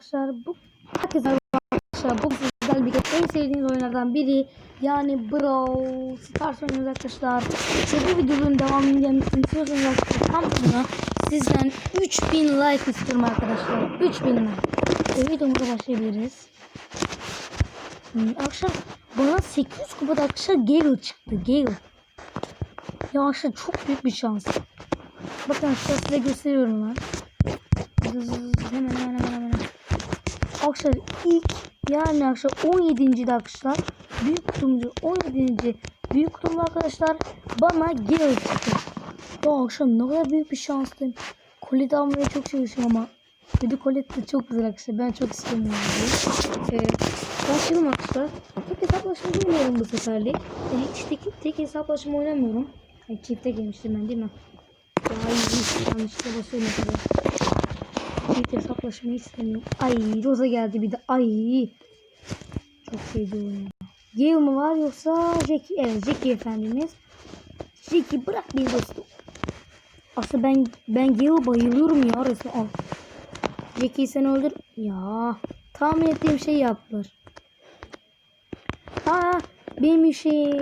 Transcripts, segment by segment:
Arkadaşlar bu herkese arkadaşlar. Bu güzel bir en sevdiğiniz oyunlardan biri. Yani Brawl Stars oynuyoruz arkadaşlar. Bu videonun devamını gelmesini istiyorsanız arkadaşlar tam sonra sizden 3000 like istiyorum arkadaşlar. 3000 like. Ve videomuza başlayabiliriz. Hmm, arkadaşlar bana 800 kupada arkadaşlar Gale çıktı. Gale. Ya arkadaşlar çok büyük bir şans. Bakın arkadaşlar size gösteriyorum ben. Hemen hemen hemen hemen. Arkadaşlar ilk yani arkadaşlar 17. de arkadaşlar büyük kutumcu 17. büyük kutumda arkadaşlar bana geri çıktı. Ya arkadaşlar ne kadar büyük bir şanstım. Kolet almaya çok çalışıyorum ama de kolet de çok güzel arkadaşlar. Ben çok istiyorum yani. Ee, başlayalım arkadaşlar. Tek hesaplaşma bilmiyorum bu seferlik. Yani hiç tek, tek hesaplaşma oynamıyorum. Ay, çifte gelmiştim ben değil mi? Ya iyi. Yanlışlıkla basıyorum arkadaşlar. Hiç hesaplaşmayı istemiyorum. Ay Rosa geldi bir de. Ay. Çok diyorum ya. Gale mı var yoksa Jackie? Evet Jackie efendimiz. Jackie bırak beni dostum. Aslında ben ben Gale'a bayılıyorum ya resmen. Al. Jackie'yi sen öldür. Ya tahmin ettiğim şey yaptılar. Ha benim işim.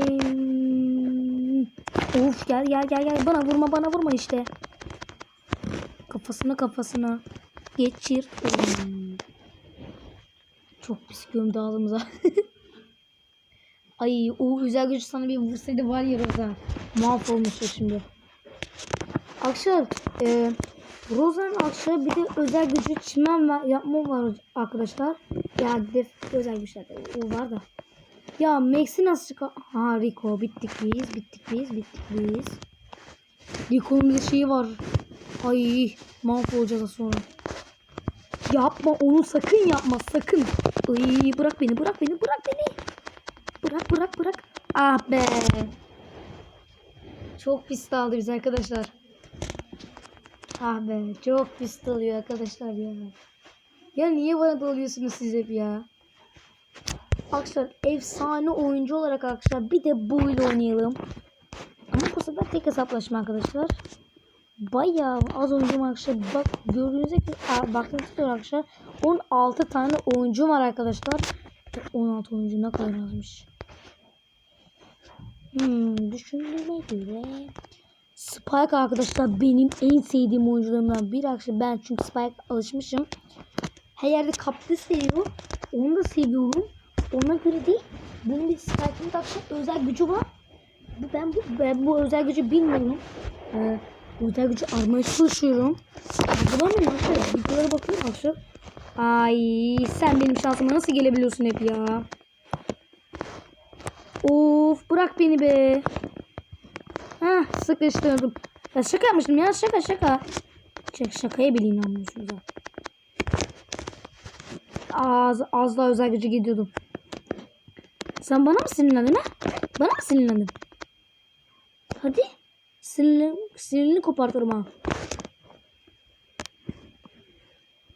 Of gel gel gel gel bana vurma bana vurma işte. Kafasına kafasına geçir. Hmm. Çok pis gömdü ağzımıza. Ay o özel gücü sana bir vursaydı var ya Roza. Mahvolmuştu şimdi. Arkadaşlar e, Roza'nın arkadaşlar bir de özel gücü çimen var, yapma var arkadaşlar. Ya def özel güçler o var da. Ya Max'i nasıl çıkar? Ha Rico bittik biz bittik biz bittik biz. Rico'nun bir şeyi var. Ay mahvolacağız sonra. Yapma onu sakın yapma sakın. Ay bırak beni bırak beni bırak beni. Bırak bırak bırak. Ah be. Çok pis aldı biz arkadaşlar. Ah be çok pis oluyor arkadaşlar ya. Ya niye bana dalıyorsunuz siz hep ya? Arkadaşlar efsane oyuncu olarak arkadaşlar bir de bu ile oynayalım. Ama bu sefer tek hesaplaşma arkadaşlar. Bayağı az oyuncum arkadaşlar. Bak gördüğünüz gibi baktığınız gibi arkadaşlar 16 tane oyuncu var arkadaşlar. 16 oyuncu ne kadar azmış. Hmm, düşündüğüme göre Spike arkadaşlar benim en sevdiğim oyuncularımdan biri arkadaşlar. Ben çünkü Spike alışmışım. Her yerde kaptı seviyor. Onu da seviyorum. Ona göre değil. Bunun bir Spike'ın özel gücü var. Ben bu, ben bu özel gücü bilmiyorum. Ee, özel gücü almaya çalışıyorum. Bulamıyorum arkadaşlar. Videolara bakıyorum arkadaşlar. Ay sen benim şansıma nasıl gelebiliyorsun hep ya. Of bırak beni be. Hah sıkıştırdım. Ya şaka yapmıştım ya şaka şaka. Şaka şakaya bile inanmıyorsunuz ha. Az, az daha özel gücü gidiyordum. Sen bana mı sinirlendin ha? Bana mı sinirlendin? Hadi. Sinirini, sinirini kopartırım ha.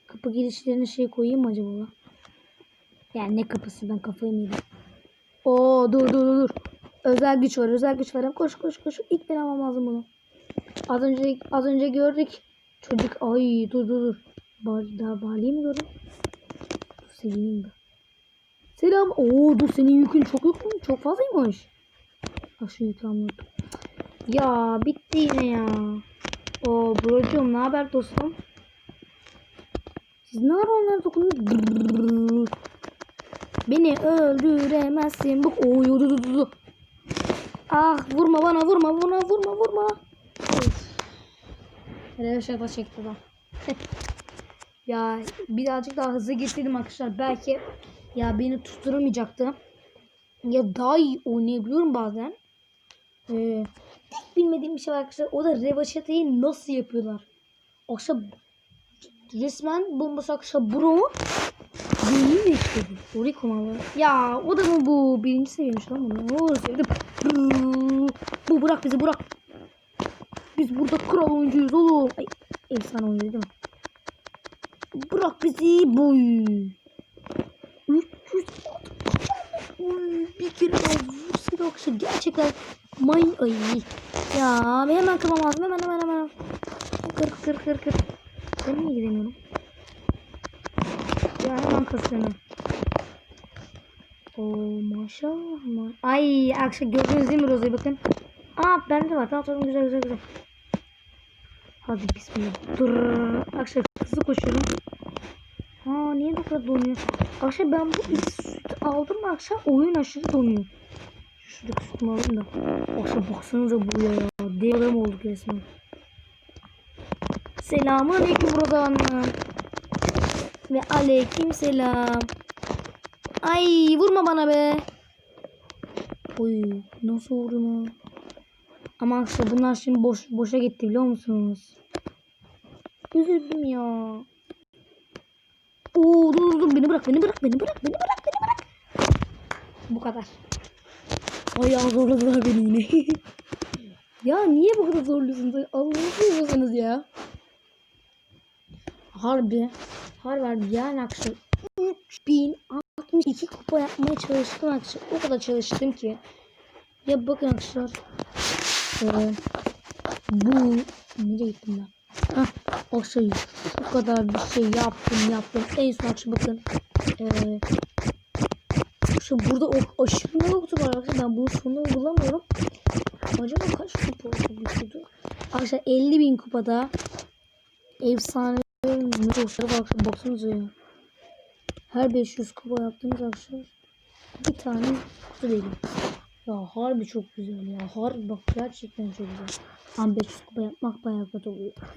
Kapı girişlerine şey koyayım mı acaba? Yani ne kapısı ben kafayı mı yedim? Oo dur dur dur. Özel güç var özel güç var. Koş koş koş. İlk ben lazım bunu. Az önce az önce gördük. Çocuk ay dur dur dur. Bar, daha Bali'yi mi gördüm? Dur sevineyim ben. Selam. Oo dur senin yükün çok yok mu? Çok fazlaymış. Bak şu yükü anlattım. Ya bitti yine ya. O brocum ne haber dostum? Siz ne ara onlara? Beni öldüremezsin. Bu oy dur dur dur. Ah vurma bana vurma vurma vurma vurma. Hele şaka çekti lan. ya birazcık daha hızlı getirdim arkadaşlar. Belki ya beni tutturamayacaktı. Ya daha iyi oynayabiliyorum bazen. Ee, bilmediğim bir şey var arkadaşlar. O da revaşatayı nasıl yapıyorlar? Akşam resmen bombası akşam bro. Benim de bu. Orayı komalı. Ya o da mı bu? Birinci seviyemiş lan bunu. Oo sevdim. Bu bırak bizi bırak. Biz burada kral oyuncuyuz oğlum. Ay, efsane oyuncu değil mi? Bırak bizi. Boy. 300 Oy, bir kere daha vursaydı akşam gerçekten may ay ya hemen kırmam lazım hemen hemen hemen kır kır kır kır ben niye gidemiyorum ben hemen kasıyorum. Oo maşallah. ma- Ay akşam gördünüz değil mi Roza'yı bakın. Aa bende var. Tamam tamam güzel güzel güzel. Hadi bismillah. Dur. Akşam hızlı koşuyorum. Ha niye bu kadar donuyor? Akşam ben bu süt aldım akşam oyun aşırı donuyor. Şuradaki sütümü alayım da. Akşam baksanıza bu ya. Dev adam olduk resmen. Selamun aleyküm Hanım. Ve aleyküm selam. Ay vurma bana be. Oy nasıl vurdum ha? Ama arkadaşlar bunlar şimdi boş boşa gitti biliyor musunuz? Üzüldüm ya. Oo dur dur beni bırak beni bırak beni bırak beni bırak beni bırak. Bu kadar. Ay ya zorladılar beni yine. ya niye bu kadar zorluyorsunuz? Allah'ını seviyorsanız ya. Harbi. Harbi harbi yani akşam 3062 kupa yapmaya çalıştım akşam. O kadar çalıştım ki. Ya bakın arkadaşlar. Ee, bu nereye gittim ben? Hah, o şey bu kadar bir şey yaptım yaptım. En son akşam bakın. Ee, şu burada o aşırı ne yoktu var arkadaşlar. Ben bunun sonunu bulamıyorum. Acaba kaç kupa oldu? Arkadaşlar 50 bin kupada efsane arkadaşlar baksanıza ya. Her 500 kupa yaptığımız arkadaşlar bir tane kutu değil. Ya harbi çok güzel ya. Harbi bak gerçekten çok güzel. Ama 500 kupa yapmak bayağı kötü oluyor.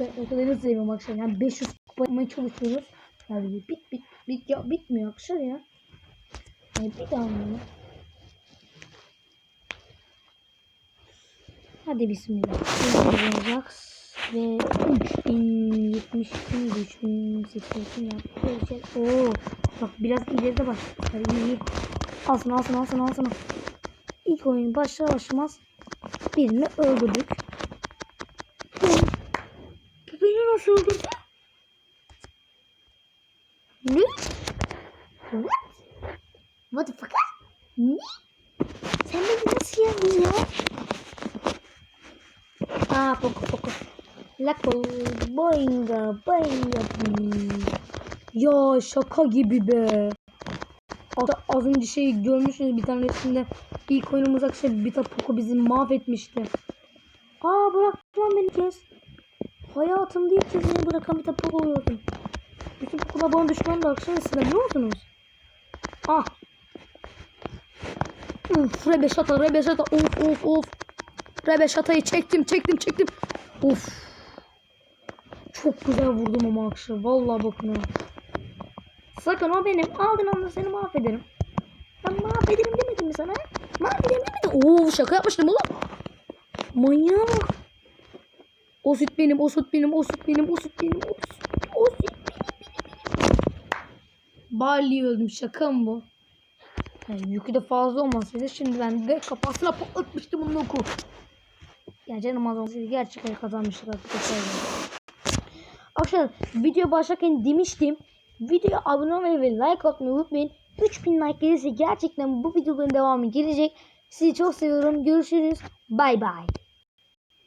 ben o kadarını sevmiyorum arkadaşlar. Yani 500 kupa yapmaya çalışıyoruz. Yani bit bit bit ya bitmiyor arkadaşlar ya. Yani bir? Hadi bismillah. Olacaksın ve 3070 3080 yapacağız. Oo, bak biraz ileride bak. Hadi iyi. Alsın alsın alsın alsın. İlk oyun başlar başlamaz birini öldürdük. Beni nasıl öldürdü? Ne? What? Fuck? Ne? Sen beni nasıl yendin ya? Aa poco poco. Lako boinga boinga. Ya şaka gibi be. Az, az önce şey görmüşsünüz bir tane resimde. İlk oyunumuz akşam Bita Poco bizi mahvetmişti. Aa bıraktı lan beni kez. Hayatımda ilk kez beni bırakan Bita Poco oluyordum. Bütün Poco'lar bana düşman da akşam siz de biliyor musunuz? Ah. Uf, Rebeşata, Rebeşata, of of of. Rebeşata'yı çektim, çektim, çektim. Of. Çok güzel vurdum ama akşam. Vallahi bakın ha. Sakın o benim. Aldın onu seni mahvederim. Ben mahvederim demedim mi sana? Mahvederim demedim. Oo şaka yapmıştım oğlum. Manyağa bak. O süt benim, o süt benim, o süt benim, o süt benim, o süt, o süt benim, benim, benim. Barley'i öldüm. Şaka mı bu? Yani yükü de fazla olmasaydı şimdi ben de kafasına patlatmıştım onun oku. Ya canım az olsaydı gerçekten kazanmıştık arkadaşlar. Arkadaşlar video başlarken demiştim. Videoya abone olmayı ve like atmayı unutmayın. 3000 like gelirse gerçekten bu videoların devamı gelecek. Sizi çok seviyorum. Görüşürüz. Bay bay.